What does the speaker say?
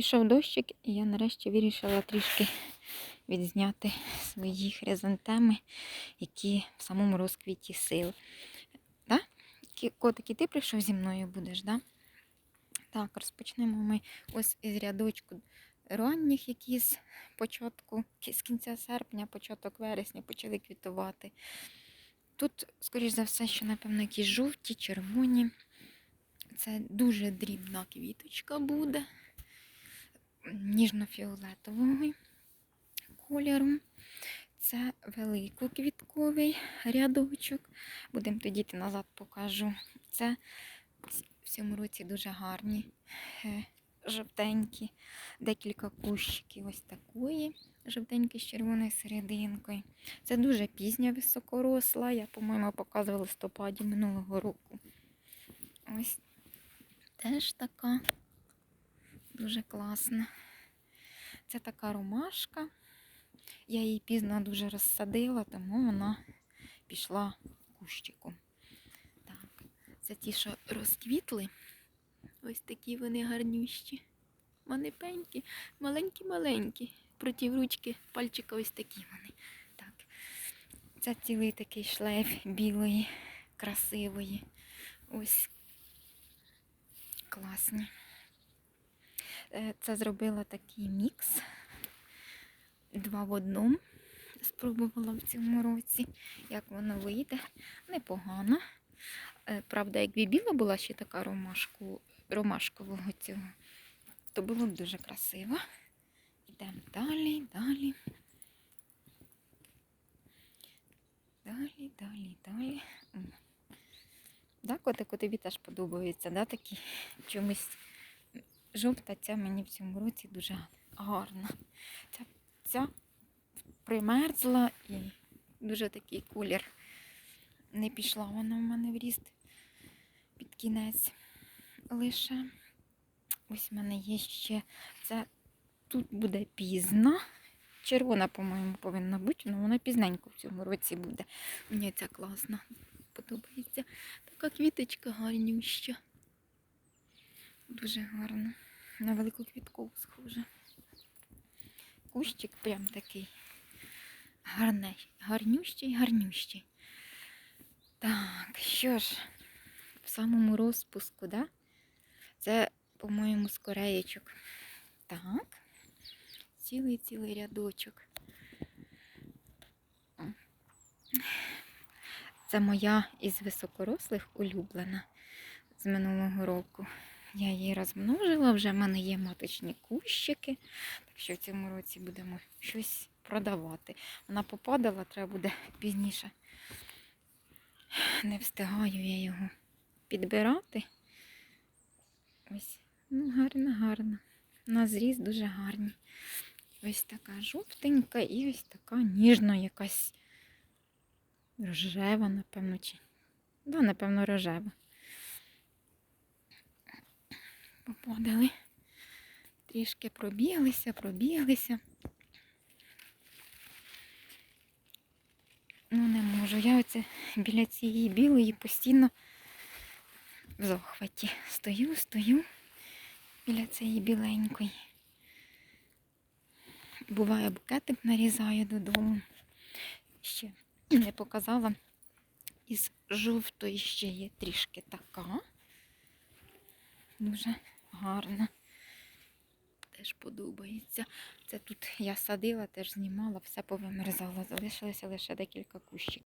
Пішов дощик, і я нарешті вирішила трішки відзняти свої хризантеми, які в самому розквіті сил. Да? Котик, і ти прийшов зі мною будеш, да? Так, розпочнемо ми ось із рядочку ранніх, які з початку, з кінця серпня, початок вересня почали квітувати. Тут, скоріш за все, що, напевно, якісь жовті, червоні. Це дуже дрібна квіточка буде ніжно-фіолетового кольору. Це великоквітковий рядочок. Будемо тоді назад покажу. Це в цьому році дуже гарні, е, жовтенькі, декілька кущиків ось такої, жовтенькі з червоною серединкою. Це дуже пізня високоросла. Я, по-моєму, показувала в листопаді минулого року. Ось теж така дуже класна. Це така ромашка. Я її пізно дуже розсадила, тому вона пішла кущиком. Так, це ті, що розквітли. Ось такі вони гарнющі. Манипенькі, маленькі-маленькі. Проти ручки пальчика ось такі вони. Так. Це цілий такий шлейф білої, красивої. Ось класні. Е, Це зробила такий мікс. Два в одному. Спробувала в цьому році, як воно вийде. Непогано. Е, Правда, якби біла була ще така ромашку, ромашкового цього, то було б дуже красиво. Йдемо далі, далі. Далі, далі, далі. Да, котику, тобі теж подобається, да, такі чомусь жовта ця мені в цьому році дуже гарна. Ця, ця примерзла і дуже такий колір. Не пішла вона в мене в ріст під кінець. Лише ось в мене є ще це тут буде пізно. Червона, по-моєму, повинна бути, але вона пізненько в цьому році буде. Мені ця класна. Подобається. Така квіточка гарнюща. Дуже гарна. На велику квіткову схожа. Кущик прям такий гарний, гарнющий, гарнющий. Так, що ж, в самому розпуску, да? Це, по-моєму, з. Так. Цілий-цілий рядочок. Це моя із високорослих улюблена з минулого року. Я її розмножила, вже в мене є маточні кущики, так що в цьому році будемо щось продавати. Вона попадала, треба буде пізніше. Не встигаю я його підбирати. Ось, ну, гарно, гарно. На зріз дуже гарні. Ось така жовтенька і ось така ніжна якась рожева, напевно, чи. Да, напевно, рожева. Попадали. Трішки пробіглися, пробіглися. Ну, не можу. Я оце біля цієї білої постійно в захваті. Стою, стою біля цієї біленької. Буває, букетик нарізаю додому. Ще не показала. Із жовтої ще є трішки така. Дуже гарна. Теж подобається. Це тут я садила, теж знімала, все повимерзало. Залишилося лише декілька кущиків.